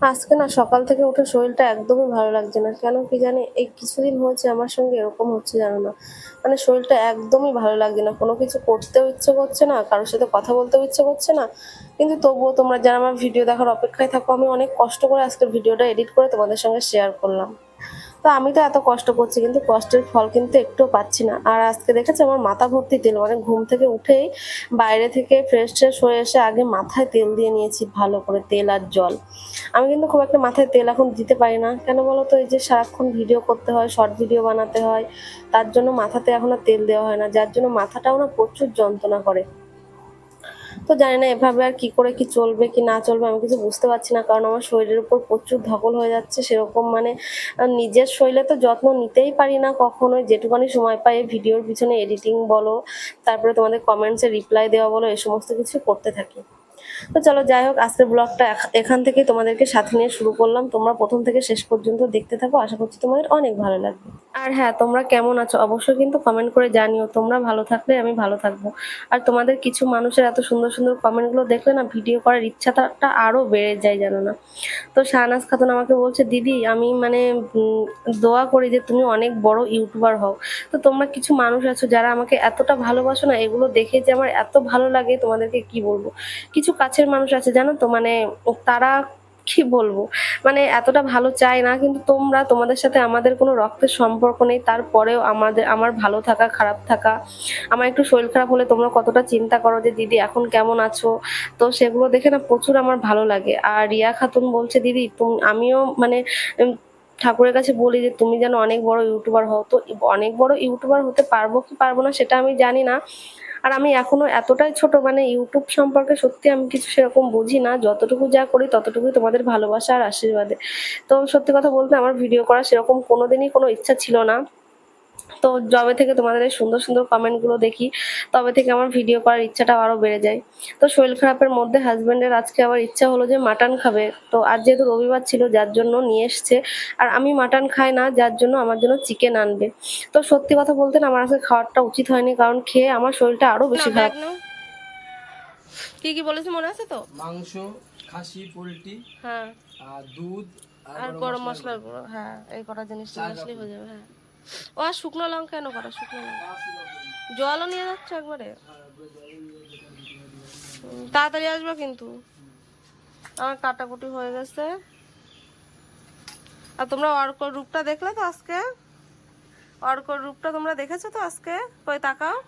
আজকে না সকাল থেকে উঠে শরীরটা একদমই ভালো লাগছে না। কেন কি জানে এই কিছুদিন হয়েছে আমার সঙ্গে এরকম হচ্ছে জানো না। মানে শরীরটা একদমই ভালো লাগছে না। কোনো কিছু করতেও ইচ্ছে করছে না, কারোর সাথে কথা বলতেও ইচ্ছে করছে না। কিন্তু তবুও তোমরা যারা আমার ভিডিও দেখার অপেক্ষায় থাকো, আমি অনেক কষ্ট করে আজকের ভিডিওটা এডিট করে তোমাদের সঙ্গে শেয়ার করলাম। তো আমি তো এত কষ্ট করছি, কিন্তু কষ্টের ফল কিন্তু একটুও পাচ্ছি না। আর আজকে দেখেছি আমার মাথা ভর্তি তেল মানে ঘুম থেকে উঠেই বাইরে থেকে ফ্রেশ ট্রেশ হয়ে এসে আগে মাথায় তেল দিয়ে নিয়েছি ভালো করে, তেল আর জল। আমি কিন্তু খুব একটা মাথায় তেল এখন দিতে পারি না। কেন বলো তো এই যে সারাক্ষণ ভিডিও করতে হয় শর্ট ভিডিও বানাতে হয়, তার জন্য মাথাতে এখন তেল দেওয়া হয় না, যার জন্য মাথাটাও না প্রচুর যন্ত্রণা করে। তো জানি না এভাবে আর কি করে কি চলবে কি না চলবে, আমি কিছু বুঝতে পারছি না। কারণ আমার শরীরের উপর প্রচুর ধকল হয়ে যাচ্ছে, সেরকম মানে নিজের শরীরে তো যত্ন নিতেই পারি না কখনোই। যেটুকানি সময় পাই ভিডিওর পিছনে এডিটিং বলো, তারপরে তোমাদের কমেন্টসে রিপ্লাই দেওয়া বলো এই সমস্ত কিছু করতে থাকি। তো চলো যাই হোক, আজকের ব্লগটা এখান থেকে তোমাদেরকে সাথে নিয়ে শুরু করলাম। তোমরা প্রথম থেকে শেষ পর্যন্ত দেখতে থাকো, আশা করছি তোমাদের অনেক ভালো লাগবে। আর হ্যাঁ তোমরা কেমন আছো অবশ্যই কিন্তু কমেন্ট করে জানিও। তোমরা ভালো থাকলে আমি ভালো থাকব। আর তোমাদের কিছু মানুষের এত সুন্দর সুন্দর কমেন্টগুলো দেখলে না ভিডিও করার ইচ্ছাটা আরও বেড়ে যায় জানো না? তো শাহনাজ খাতুন আমাকে বলছে, দিদি, আমি মানে দোয়া করি যে তুমি অনেক বড় ইউটিউবার হও। তো তোমরা কিছু মানুষ আছো যারা আমাকে এতটা ভালোবাসো না, এগুলো দেখে যে আমার এত ভালো লাগে, তোমাদেরকে কি বলব? কিছু কাছের মানুষ আছে, জানো তো? মানে তারা কি বলব? মানে এতটা ভালো চায় না, কিন্তু তোমরা, তোমাদের সাথে আমাদের কোনো রক্তের সম্পর্ক নেই, তারপরেও আমাদের, আমার ভালো থাকা, খারাপ থাকা, আমার একটু শরীর খারাপ হলে তোমরা কতটা চিন্তা করো যে, দিদি, এখন কেমন আছো? তো সেগুলো দেখে না প্রচুর আমার ভালো লাগে। আর রিয়া খাতুন বলছে, দিদি আমিও মানে ঠাকুরের কাছে বলি যে, তুমি যেন অনেক বড় ইউটিউবার হও। তো অনেক বড় ইউটিউবার হতে পারব কি পারব না, সেটা আমি জানি না। আর আমি এখনও এতটাই ছোট মানে ইউটিউব সম্পর্কে সত্যি আমি কিছু সেরকম বুঝি না। যতটুকু যা করি ততটুকুই তোমাদের ভালোবাসা আর আশীর্বাদে। তো সত্যি কথা বলতে আমার ভিডিও করা সেরকম কোনোদিনই কোনো ইচ্ছা ছিল না। তো যবে থেকে তোমাদের এই সুন্দর সুন্দর কমেন্টগুলো দেখি তবে থেকে আমার ভিডিও করার ইচ্ছাটা আরও বেড়ে যায়। তো শরীর খারাপের মধ্যে হাজবেন্ডের আজকে আবার ইচ্ছা হলো যে মাটন খাবে। তো আজ যেহেতু রবিবার ছিল যার জন্য নিয়ে এসছে। আর আমি মাটন খাই না যার জন্য আমার জন্য চিকেন আনবে। তো সত্যি কথা বলতে না আমার আজকে খাওয়াটা উচিত হয়নি কারণ খেয়ে আমার শরীরটা আরও বেশি খারাপ। কি কি বলেছি মনে আছে তো? মাংস খাসি পোলট্রি হ্যাঁ। আর দুধ আর গরম মশলার গুঁড়ো হ্যাঁ এই কটা জিনিস নিয়ে আসলেই হয়ে যাবে হ্যাঁ। ও শুকনো লঙ্কা কেন করা শুকনো লঙ্কা। জলও নিয়ে যাচ্ছে একবারে। তাড়াতাড়ি আসবে কিন্তু। আমার কাটাকুটি হয়ে গেছে। আর তোমরা অর্কর রূপটা দেখলে তো আজকে? অর্কর রূপটা তোমরা দেখেছ তো আজকে? কই, তাকাও।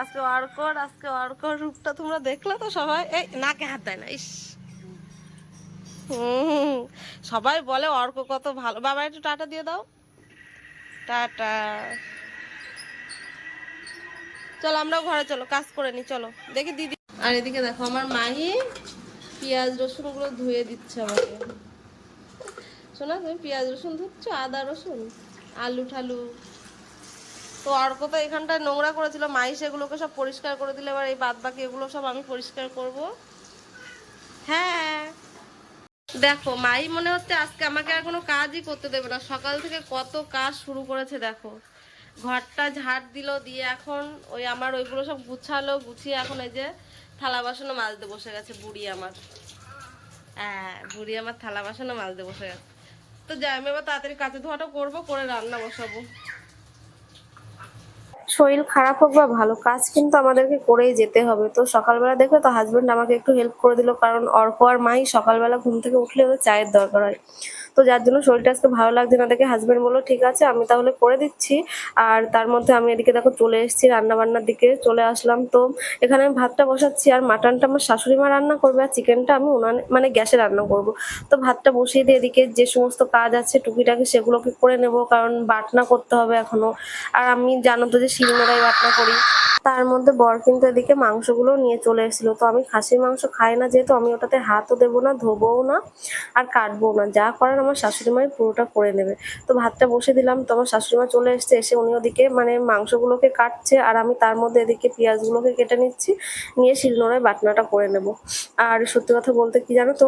আজকে অর্কর আজকে অর্কর রূপটা তোমরা দেখলে তো সবাই? এই, নাকে হাত দেয় না, ইস। সবাই বলে অর্ক কত ভালো। বাবা, একটু টাটা দিয়ে দাও। টাটা। চলো, আমরাও ঘরে, চলো, কাজ করে নি, চলো। দেখি দিদি। আর এদিকে দেখো, আমার মাহি পেঁয়াজ রসুনগুলো ধুয়ে দিচ্ছে আমাকে। শোনা, তুমি পেঁয়াজ, রসুন ধুচ্ছ, আদা, রসুন, আলু ঠালু। তো অর্ক তো এখানটায় নোংরা করেছিল মাই সেগুলোকে সব পরিষ্কার করে দিলে, এবার এই বাদ বাকি এগুলো সব আমি পরিষ্কার করব। হ্যাঁ। দেখো, মাই মনে হচ্ছে আজকে আমাকে আর কোনো কাজই করতে দেবে না। সকাল থেকে কত কাজ শুরু করেছে, দেখো। ঘরটা ঝাড় দিল, দিয়ে এখন ওই আমার ওইগুলো সব গুছালো, গুছিয়ে এখন এই যে থালা বাসনও মাজতে বসে গেছে, বুড়ি আমার। হ্যাঁ বুড়ি আমার থালা বাসনও মাজতে বসে গেছে। তো যাই আমি এবার তাড়াতাড়ি কাঁচা ধোয়াটা করব, করে রান্না বসাবো। শরীর খারাপ হোক বা ভালো, কাজ কিন্তু আমাদেরকে করেই যেতে হবে। তো সকালবেলা দেখবে তো হাজবেন্ড আমাকে একটু হেল্প করে দিল, কারণ অর্ক আর মাই সকালবেলা ঘুম থেকে উঠলে চায়ের দরকার হয়। তো যার জন্য শরীরটা আজকে ভালো লাগছে না দেখে হাজব্যান্ড বলল, ঠিক আছে, আমি তাহলে করে দিচ্ছি। আর তার মধ্যে আমি এদিকে দেখো চলে এসেছি রান্না বান্নার দিকে চলে আসলাম। তো এখানে আমি ভাতটা বসাচ্ছি, আর মাটনটা আমার শাশুড়ি মা রান্না করবে, আর চিকেনটা আমি উনানে মানে গ্যাসে রান্না করব। তো ভাতটা বসিয়ে দিয়ে এদিকে যে সমস্ত কাজ আছে, টুকিটাকি সেগুলোকে করে নেব, কারণ বাটনা করতে হবে এখনও আর আমি জানো তো যে শিলনোড়াই বাটনা করি। তার মধ্যে বর কিন্তু এদিকে মাংসগুলো নিয়ে চলে এসেছিল। তো আমি খাসির মাংস খাই না যেহেতু আমি ওটাতে হাতও দেবো না, ধোবও না আর কাটবো না। যা করার আমার শাশুড়ি মাই পুরোটা করে নেবে। তো ভাতটা বসে দিলাম। তো আমার শাশুড়ি মা চলে এসছে, এসে উনি ওদিকে মানে মাংসগুলোকে কাটছে আর আমি তার মধ্যে এদিকে পেঁয়াজগুলোকে কেটে নিচ্ছি, নিয়ে শিলনোড়ায় বাটনাটা করে নেব। আর সত্যি কথা বলতে কি জানো তো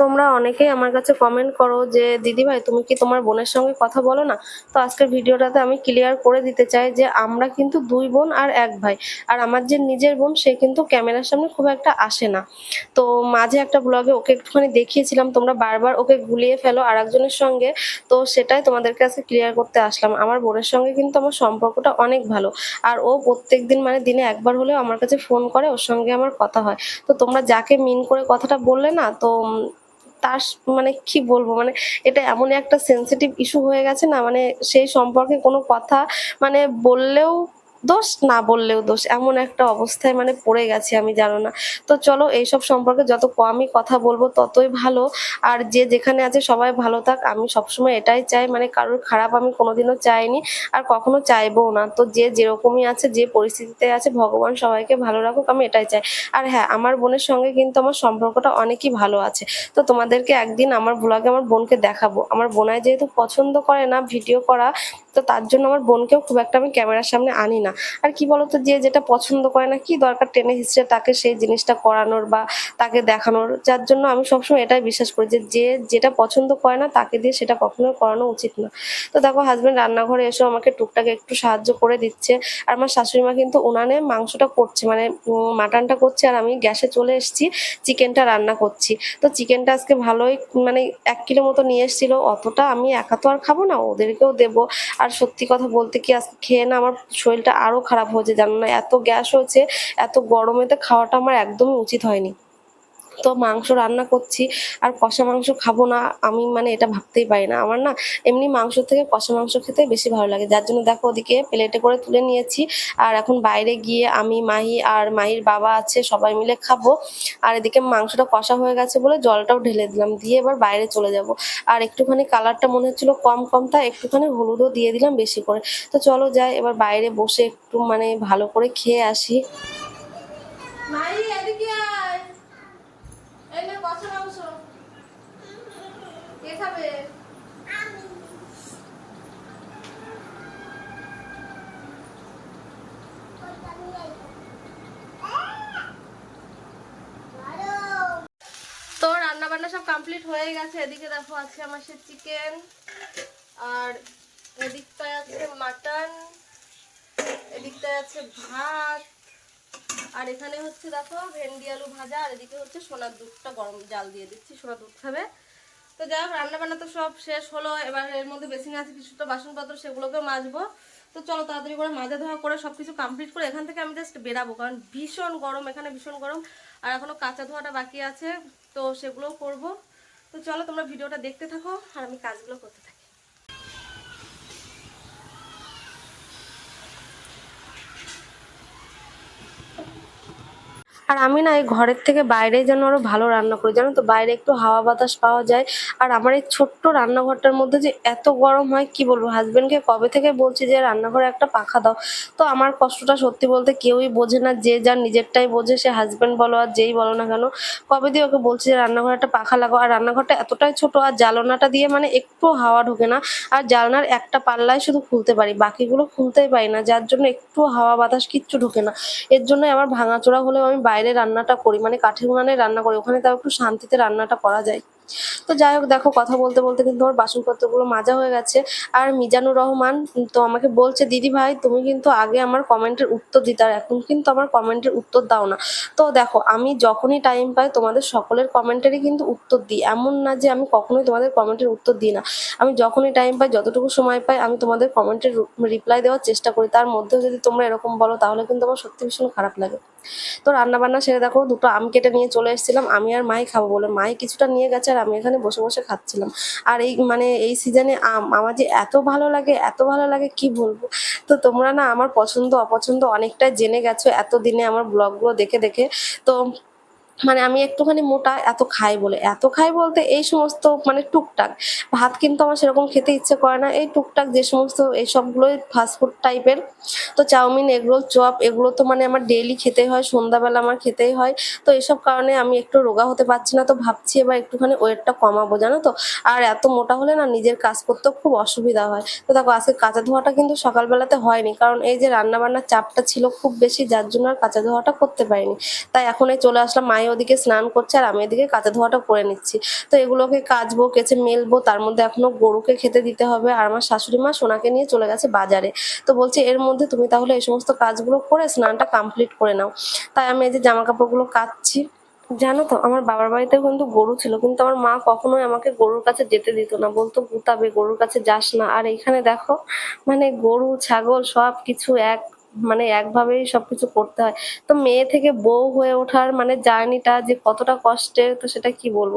তোমরা অনেকেই আমার কাছে কমেন্ট করো যে, দিদি ভাই, তুমি কি তোমার বোনের সঙ্গে কথা বলো না? তো আজকের ভিডিওটাতে আমি ক্লিয়ার করে দিতে চাই যে, আমরা কিন্তু দুই বোন আর এক ভাই। আর আমার যে নিজের বোন, সে কিন্তু ক্যামেরার সামনে খুব একটা আসে না। তো মাঝে একটা ব্লগে ওকে একটুখানি দেখিয়েছিলাম, তোমরা বারবার ওকে গুলিয়ে ফেলো আর একজনের সঙ্গে। তো সেটাই তোমাদেরকে আজকে ক্লিয়ার করতে আসলাম। আমার বোনের সঙ্গে কিন্তু আমার সম্পর্কটা অনেক ভালো। আর ও প্রত্যেক দিন মানে দিনে একবার হলেও আমার কাছে ফোন করে, ওর সঙ্গে আমার কথা হয়। তো তোমরা যাকে মিন করে কথাটা বললে না, তো তার মানে কি বলব মানে এটা এমন একটা সেন্সিটিভ ইস্যু হয়ে গেছে না মানে সেই সম্পর্কে কোনো কথা মানে বললেও দোষ না বললেও দোষ। এমন একটা অবস্থায় মানে পড়ে গেছি আমি, জানো না। তো চলো এইসব সম্পর্কে যত কমই কথা বলব ততই ভালো। আর যে যেখানে আছে সবাই ভালো থাক। আমি সবসময় এটাই চাই মানে কারোর খারাপ আমি কোনোদিনও চাইনি, আর কখনো চাইবও না। তো যে যেরকমই আছে, যে পরিস্থিতিতে আছে, ভগবান সবাইকে ভালো রাখুক, আমি এটাই চাই। আর হ্যাঁ আমার বোনের সঙ্গে কিন্তু আমার সম্পর্কটা অনেকই ভালো আছে। তো তোমাদেরকে একদিন আমার ব্লগে আমার বোনকে দেখাবো। আমার বোনায় যেহেতু পছন্দ করে না ভিডিও করা, তো তার জন্য আমার বোনকেও খুব একটা আমি ক্যামেরার সামনে আনি না। আর কি বলতো, যে যেটা পছন্দ করে না, কি দরকার টেনে হিসেবে তাকে সেই জিনিসটা করানোর বা তাকে দেখানোর। যার জন্য আমি সবসময় এটাই বিশ্বাস করি যে যে যেটা পছন্দ করে না, তাকে দিয়ে সেটা কখনো করানো উচিত না। তো দেখো হাজব্যান্ড রান্নাঘরে এসে আমাকে টুকটাক একটু সাহায্য করে দিচ্ছে। আর আমার শাশুড়ি মা কিন্তু উনানে মাংসটা করছে মানে মাটনটা করছে। আর আমি গ্যাসে চলে এসেছি, চিকেনটা রান্না করছি। তো চিকেনটা আজকে ভালোই মানে এক কিলো মতো নিয়ে এসেছিল। অতটা আমি একা তো আর খাব না, ওদেরকেও দেবো। আর সত্যি কথা বলতে কি, আজকে খেয়ে না আমার শরীরটা আরও খারাপ হয়েছে। জানো না, এত গ্যাস হয়েছে, এত গরমেতে খাওয়াটা আমার একদমই উচিত হয়নি। তো মাংস রান্না করছি, আর কষা মাংস খাব না, আমি মানে এটা ভাবতেই পারি না। আমার না এমনি মাংস থেকে কষা মাংস খেতে বেশি ভালো লাগে। যার জন্য দেখো ওদিকে প্লেটে করে তুলে নিয়েছি, আর এখন বাইরে গিয়ে আমি, মাহি আর মাহির বাবা আছে, সবাই মিলে খাব। আর এদিকে মাংসটা কষা হয়ে গেছে বলে জলটাও ঢেলে দিলাম, দিয়ে এবার বাইরে চলে যাব। আর একটুখানি কালারটা মনে হচ্ছিল কম কম তা একটুখানি হলুদও দিয়ে দিলাম বেশি করে। তো চলো যাই, এবার বাইরে বসে একটু মানে ভালো করে খেয়ে আসি মাহি এদিকে আয় এই নে কষা মাংস কে খাবে? সব কমপ্লিট হয়ে গেছে। এদিকে দেখো আছে আমার সে চিকেন আর এদিকটায় আছে মাটন এদিকটায় আছে ভাত, আর এখানে হচ্ছে দেখো ভেন্ডি আলু ভাজা, আর এদিকে হচ্ছে সোনার দুধটা গরম জাল দিয়ে দিচ্ছি। সোনার দুধ খাবে। তো যাই হোক রান্না বান্না তো সব শেষ হলো। এবার এর মধ্যে বেশি আছে কিছুটা বাসনপত্র সেগুলোকে মাজবো। তো চলো তাড়াতাড়ি করে মাজা ধোয়া করে সব কিছু কমপ্লিট করে এখান থেকে আমি জাস্ট বেরাবো, কারণ ভীষণ গরম এখানে, ভীষণ গরম। আর এখনও কাঁচা ধোয়াটা বাকি আছে, তো সেগুলোও করব। তো চলো তোমরা ভিডিওটা দেখতে থাকো, আর আমি কাজগুলো করতে থাকি। আর আমি না এই ঘরের থেকে বাইরে যেন আরও ভালো রান্না করি। জানো তো, বাইরে একটু হাওয়া বাতাস পাওয়া যায়। আর আমার এই ছোট্ট রান্নাঘরটার মধ্যে যে এত গরম হয়, কি বলব? হাজবেন্ডকে কবে থেকে বলছি যে, রান্নাঘরে একটা পাখা দাও। তো আমার কষ্টটা সত্যি বলতে কেউই বোঝে না, যে যার নিজেরটাই বোঝে, সে হাজবেন্ড বলো আর যেই বলো না কেন। কবে দিয়ে ওকে বলছি যে, রান্নাঘরে একটা পাখা লাগাও। আর রান্নাঘরটা এতটাই ছোট, আর জ্বালানাটা দিয়ে মানে একটু হাওয়া ঢোকে না। আর জানলার একটা পাল্লায় শুধু খুলতে পারি, বাকিগুলো খুলতেই পারি না, যার জন্য একটু হাওয়া বাতাস কিচ্ছু ঢোকে না। এর জন্য আমার ভাঙাচোরা হলেও আমি বাইরে রান্নাটা করি মানে কাঠের উনানে রান্না করি, ওখানে তাও একটু শান্তিতে রান্নাটা করা যায়। তো যাই হোক, দেখো কথা বলতে বলতে কিন্তু আমার বাসনপত্রগুলো মাজা হয়ে গেছে। আর মিজানুর রহমান তো আমাকে বলছে, দিদি ভাই, তুমি কিন্তু আগে আমার কমেন্টের উত্তর দিতে, আর এখন কিন্তু আমার কমেন্টের উত্তর দাও না। তো দেখো, আমি যখনই টাইম পাই, তোমাদের সকলের কমেন্টেরই কিন্তু উত্তর দিই। এমন না যে আমি কখনোই তোমাদের কমেন্টের উত্তর দিই না। আমি যখনই টাইম পাই, যতটুকু সময় পাই, আমি তোমাদের কমেন্টের রিপ্লাই দেওয়ার চেষ্টা করি। তার মধ্যেও যদি তোমরা এরকম বলো, তাহলে কিন্তু আমার সত্যি ভীষণ খারাপ লাগে। তো রান্না বান্না সেরে দেখো, দুটো আম কেটে নিয়ে চলে এসেছিলাম। আমি আর মাই খাব বলে মাই কিছুটা নিয়ে গেছে আর আমি এখানে বসে বসে খাচ্ছিলাম। আর এই মানে এই সিজনে আম, আমার যে এত ভালো লাগে, এত ভালো লাগে কি বলব? তো তোমরা না আমার পছন্দ, অপছন্দ অনেকটাই জেনে গেছো এত দিনে আমার ব্লগগুলো দেখে দেখে। তো মানে আমি একটুখানি মোটা, এত খাই বলে। এত খাই বলতে এই সমস্ত মানে টুকটাক। ভাত কিন্তু আমার সেরকম খেতে ইচ্ছে করে না। এই টুকটাক যে সমস্ত এই সবগুলোই ফাস্টফুড টাইপের তো চাউমিন এগরোল চপ, এগুলো তো মানে আমার ডেইলি খেতে হয়, সন্ধ্যাবেলা আমার খেতেই হয়। তো এসব কারণে আমি একটু রোগা হতে পারছি না। তো ভাবছি এবার একটুখানি ওয়েটটা কমাবো, জানো তো? আর এত মোটা হলে না নিজের কাজ করতেও খুব অসুবিধা হয়। তো দেখো, আজকে কাঁচা ধোয়াটা কিন্তু সকালবেলাতে হয়নি। কারণ এই যে রান্নাবান্নার চাপটা ছিল খুব বেশি, যার জন্য আর কাঁচা ধোয়াটা করতে পারিনি। তাই এখন এই চলে আসলাম মাই মাই ওদিকে স্নান করছে আর আমি এদিকে কাতে ধোয়াটা করে নিচ্ছি। তো এগুলোকে কাচবো, কেচে মেলবো, তার মধ্যে এখনও গরুকে খেতে দিতে হবে আর আমার শাশুড়ি মা সোনাকে নিয়ে চলে গেছে বাজারে। তো বলছে, এর মধ্যে তুমি তাহলে এই সমস্ত কাজগুলো করে স্নানটা কমপ্লিট করে নাও। তাই আমি এই যে জামা কাপড়গুলো কাচ্ছি, জানো তো, আমার বাবার বাড়িতে কিন্তু গরু ছিল, কিন্তু আমার মা কখনোই আমাকে গরুর কাছে যেতে দিত না, বলতো, গুতাবে, গরুর কাছে যাস না। আর এইখানে দেখো মানে গরু, ছাগল সব কিছু এক মানে একভাবেই সবকিছু করতে হয়। তো মেয়ে থেকে বউ হয়ে ওঠার মানে জার্নিটা যে কতটা কষ্টের তো সেটা কি বলব?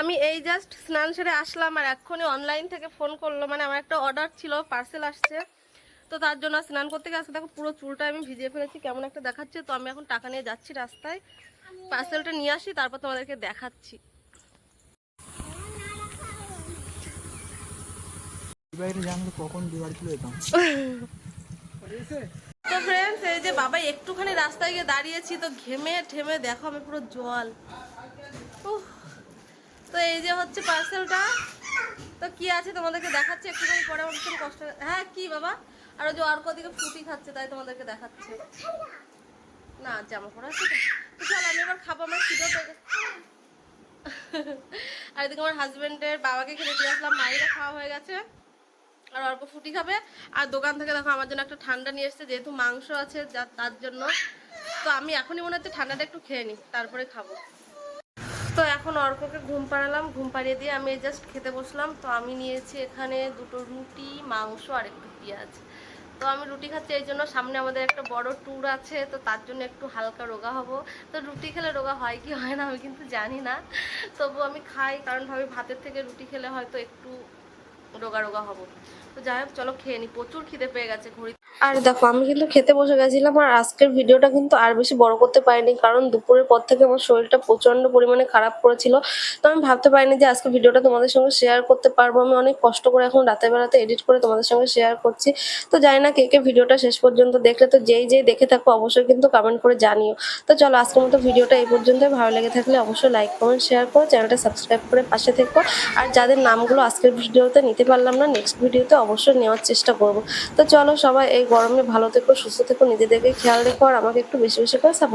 আমি এই জাস্ট স্নান সেরে আসলাম আর এক্ষুনি অনলাইন থেকে ফোন করল। মানে আমার একটা অর্ডার ছিল পার্সেল আসছে। তো তার জন্য স্নান করতে গিয়ে আজকে দেখো পুরো চুলটা আমি ভিজিয়ে ফেলেছি কেমন একটা দেখাচ্ছে। তো আমি এখন টাকা নিয়ে যাচ্ছি রাস্তায়। পার্সেলটা নিয়ে আসি তারপর তোমাদেরকে দেখাচ্ছি। কখন তো ফ্রেন্ডস এই যে বাবা একটুখানি রাস্তায় গিয়ে দাঁড়িয়েছি, তো ঘেমে ঠেমে দেখো আমি পুরো জল। তো এই যে হচ্ছে পার্সেলটা তো কি আছে তোমাদেরকে দেখাচ্ছি? একটুখানি পরে আমার ভীষণ কষ্ট হ্যাঁ। কি বাবা? আর ওই যে আর কদিকে ফুটি খাচ্ছে, তাই তোমাদেরকে দেখাচ্ছে। না, জামা পড়া আছে তো। চল, আমি এবার খাব, আমার খিদে পেয়ে আর এদিকে আমার হাজবেন্ডের বাবাকে খেতে দিয়ে আসলাম মায়েরা খাওয়া হয়ে গেছে। আর অল্প ফুটি খাবে। আর দোকান থেকে দেখো আমার জন্য একটা ঠান্ডা নিয়ে এসেছে, যেহেতু মাংস আছে যা- তার জন্য। তো আমি এখনই মনে হচ্ছে ঠান্ডাটা একটু খেয়ে নিই, তারপরে খাব। তো এখন অর্ককে ঘুম পাড়ালাম। ঘুম পাড়িয়ে দিয়ে আমি জাস্ট খেতে বসলাম। তো আমি নিয়েছি এখানে দুটো রুটি, মাংস আর একটু পেঁয়াজ। তো আমি রুটি খাচ্ছি এই জন্য সামনে আমাদের একটা বড় ট্যুর আছে, তো তার জন্য একটু হালকা রোগা হব। তো রুটি খেলে রোগা হয় কি হয় না আমি কিন্তু জানি না। তবু আমি খাই, কারণ ভাবি ভাতের থেকে রুটি খেলে হয়তো একটু রোগা রোগা হব। তো যাই হোক চলো খেয়ে নি। প্রচুর খিদে পেয়ে গেছে ঘড়ি আর দেখো, আমি কিন্তু খেতে বসে গেছিলাম আর আজকের ভিডিওটা কিন্তু আর বেশি বড় করতে পারিনি, কারণ দুপুরের পর থেকে আমার শরীরটা প্রচণ্ড পরিমাণে খারাপ করেছিল। তো আমি ভাবতে পারিনি যে আজকে ভিডিওটা তোমাদের সঙ্গে শেয়ার করতে পারব। আমি অনেক কষ্ট করে এখন রাতের বেলাতে এডিট করে তোমাদের সঙ্গে শেয়ার করছি। তো জানি না কে কে ভিডিওটা শেষ পর্যন্ত দেখলে, তো যেই যেই দেখে থাকো অবশ্যই কিন্তু কমেন্ট করে জানিও। তো চলো, আজকের মতো ভিডিওটা এই পর্যন্তই। ভালো লেগে থাকলে অবশ্যই লাইক কমেন্ট শেয়ার করো চ্যানেলটা সাবস্ক্রাইব করে পাশে থেকো। আর যাদের নামগুলো আজকের ভিডিওতে নিতে পারলাম না নেক্সট ভিডিওতে অবশ্যই নেওয়ার চেষ্টা করব। তো চলো, সবাই এই গরমে ভালো থেকো, সুস্থ থেকো, নিজেদেরকে খেয়াল রেখো আর আমাকে একটু বেশি বেশি করে সাপোর্ট